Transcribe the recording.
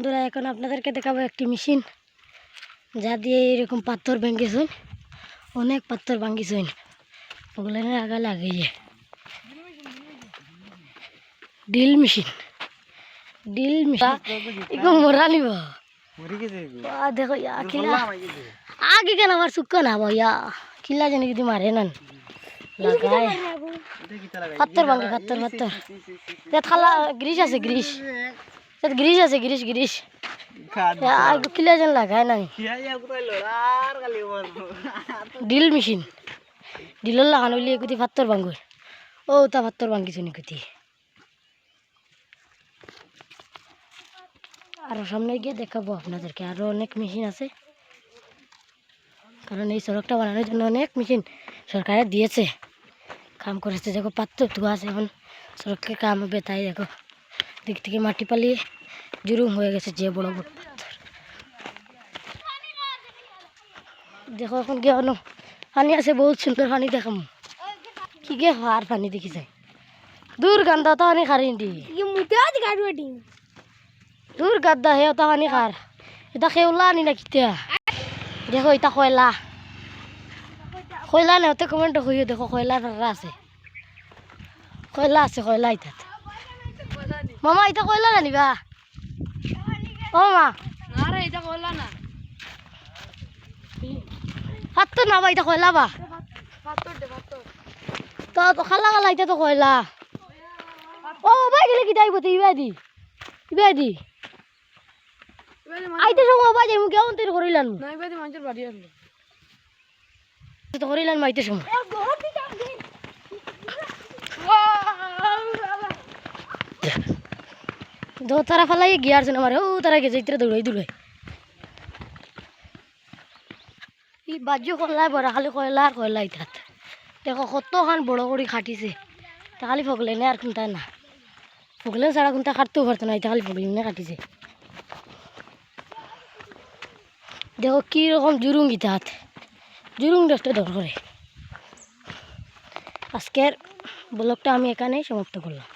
বন্ধুরা এখন আপনাদেরকে দেখাবো একটি মেশিন যা দিয়ে এরকম পাথর ভেঙেছেন অনেক পাথর ভাঙিছেন ওগুলো আগা লাগিয়ে ডিল মেশিন। Deal machine. এগুলো মরা নিব। দেখো ইয়া কিলা আগে কেন আমার সুক্কা না ইয়া। কিলা জানি যদি মারে নান লাগায়? পাথর ভাঙে পাথর পাথর। তাত খালা গ্রিস আছে গ্রিস। তাত গ্রিস আছে গ্রিস খাদ। কিলা যেন লাগায় নাই। ডিল মেশিন ডিলর লাগানো হইলে একুতি পাত্তর ভাঙ্গুর ও তা পাত্তর ভাঙ্গিছে নিকুতি আরও সামনে গিয়ে দেখাবো আপনাদেরকে আরও অনেক মেশিন আছে। কারণ এই সড়কটা বানানোর জন্য অনেক মেশিন সরকারে দিয়েছে। কাম করেছে দেখো পাত্র ধোয়া আছে এখন। সড়কের কাম হবে তাই দেখো দিক থেকে মাটি পালিয়ে জুরুম হয়ে গেছে যে বড় বড় পাথর। দেখো এখন গিয়ে অন্য পানি আছে বহুত সুন্দর পানি দেখাম। কি গে আর পানি দেখি যায়। দূর গান্দা তো পানি খারি দি দূর গাদ্দা হে ওটা পানি খার। এটা খেউলা আনি না কিতা দেখো এটা কয়লা। কয়লা না ওতে কমেন্ট হইও দেখো কয়লা আছে। কয়লা আছে কয়লা ইটাত মামা এটা কয়লা না নিবা? ও পাত্তর না। বা এটা কয়লা বা। তো তো খালা খালা এটা তো কয়লা ও বাই গেলে কি যাইব তো ইবা দি। ইবা দি। আইতে সময় বাই যাইমু কেমন তৈরি করিলাম তো করিলাম আইতে সময়। দো তারা ফালাই গিয়ার আছে আমার, ও, তারা গেছে, ইতরে দৌড়াই দৌড়াই ই বাজ্য কয়লা বড় খালি কয়লা আর কয়লা ইতাত দেখো, কতখান বড় করে খাটিছে। তা খালি ফগলেনে আর কোনটা না। ফগলেন ছাড়া কোনটা কাটতেও পারতো না এটা খালি ফগলেনে কাটিছে দেখো কীরকম জুরুং ইতাত জুরুং ডেস্টে ধর করে আজকের ব্লগটা আমি এখানেই সমাপ্ত করলাম